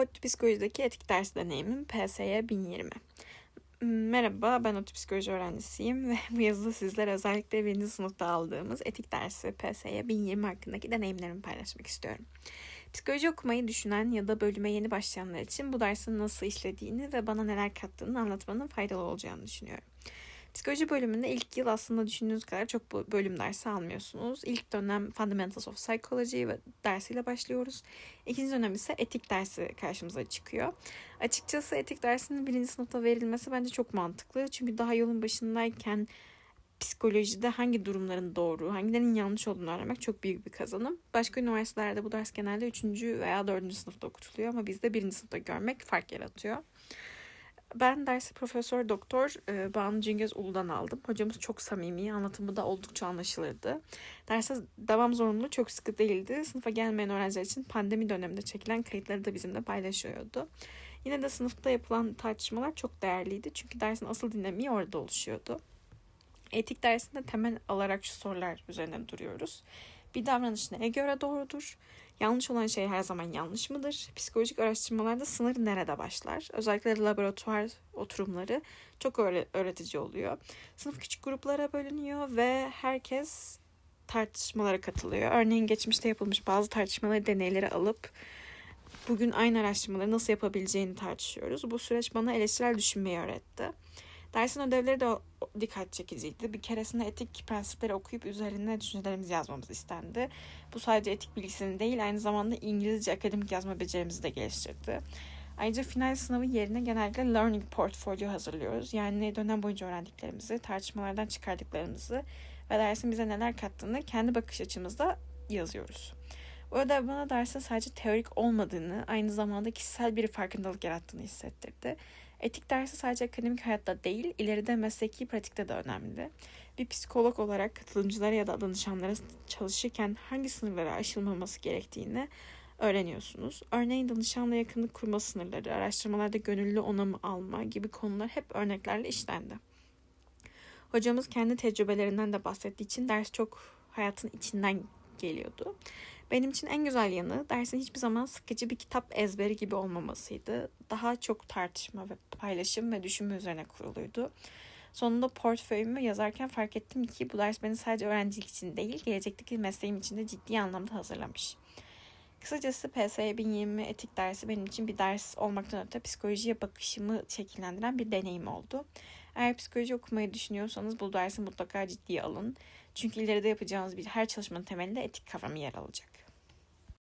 ODTÜ Psikoloji'deki etik ders deneyimim PSY 1020. Merhaba, ben ODTÜ Psikoloji öğrencisiyim ve bu yazıda sizlere özellikle birinci sınıfta aldığımız etik dersi PSY 1020 hakkındaki deneyimlerimi paylaşmak istiyorum. Psikoloji okumayı düşünen ya da bölüme yeni başlayanlar için bu dersin nasıl işlediğini ve bana neler kattığını anlatmanın faydalı olacağını düşünüyorum. Psikoloji bölümünde ilk yıl aslında düşündüğünüz kadar çok bölüm dersi almıyorsunuz. İlk dönem Fundamentals of Psychology dersiyle başlıyoruz. İkinci dönem ise etik dersi karşımıza çıkıyor. Açıkçası etik dersinin birinci sınıfta verilmesi bence çok mantıklı. Çünkü daha yolun başındayken psikolojide hangi durumların doğru, hangilerinin yanlış olduğunu öğrenmek çok büyük bir kazanım. Başka üniversitelerde bu ders genelde 3. veya 4. sınıfta okutuluyor ama bizde 1. sınıfta görmek fark yaratıyor. Ben dersi Profesör Doktor e, Banu Cingöz Ulu'dan aldım. Hocamız çok samimi, anlatımı da oldukça anlaşılırdı. Derse devam zorunluluğu çok sıkı değildi. Sınıfa gelmeyen öğrenciler için pandemi döneminde çekilen kayıtları da bizimle paylaşıyordu. Yine de sınıfta yapılan tartışmalar çok değerliydi. Çünkü dersin asıl dinamiği orada oluşuyordu. Etik dersinde temel alarak şu sorular üzerine duruyoruz. Bir davranış neye göre doğrudur? Yanlış olan şey her zaman yanlış mıdır? Psikolojik araştırmalarda sınır nerede başlar? Özellikle laboratuvar oturumları çok öğretici oluyor. Sınıf küçük gruplara bölünüyor ve herkes tartışmalara katılıyor. Örneğin geçmişte yapılmış bazı tartışmaları deneyleri alıp bugün aynı araştırmaları nasıl yapabileceğini tartışıyoruz. Bu süreç bana eleştirel düşünmeyi öğretti. Dersin ödevleri de dikkat çekiciydi. Bir keresinde etik prensipleri okuyup üzerine düşüncelerimizi yazmamız istendi. Bu sadece etik bilgisini değil aynı zamanda İngilizce akademik yazma becerimizi de geliştirdi. Ayrıca final sınavı yerine genellikle learning portfolio hazırlıyoruz. Yani dönem boyunca öğrendiklerimizi, tartışmalardan çıkardıklarımızı ve dersin bize neler kattığını kendi bakış açımızda yazıyoruz. Bu ödev bana dersin sadece teorik olmadığını, aynı zamanda kişisel bir farkındalık yarattığını hissettirdi. Etik dersi sadece akademik hayatta değil, ileride mesleki pratikte de önemli. Bir psikolog olarak katılımcılara ya da danışanlara çalışırken hangi sınırlara aşılmaması gerektiğini öğreniyorsunuz. Örneğin danışanla yakınlık kurma sınırları, araştırmalarda gönüllü onamı alma gibi konular hep örneklerle işlendi. Hocamız kendi tecrübelerinden de bahsettiği için ders çok hayatın içinden geliyordu. Benim için en güzel yanı dersin hiçbir zaman sıkıcı bir kitap ezberi gibi olmamasıydı. Daha çok tartışma ve paylaşım ve düşünme üzerine kuruluydu. Sonunda portföyümü yazarken fark ettim ki bu ders beni sadece öğrencilik için değil, gelecekteki mesleğim için de ciddi anlamda hazırlamış. Kısacası PSY 1020 etik dersi benim için bir ders olmaktan öte psikolojiye bakışımı şekillendiren bir deneyim oldu. Eğer psikoloji okumayı düşünüyorsanız bu dersi mutlaka ciddiye alın. Çünkü ileride yapacağınız bir her çalışmanın temelinde etik kavramı yer alacak.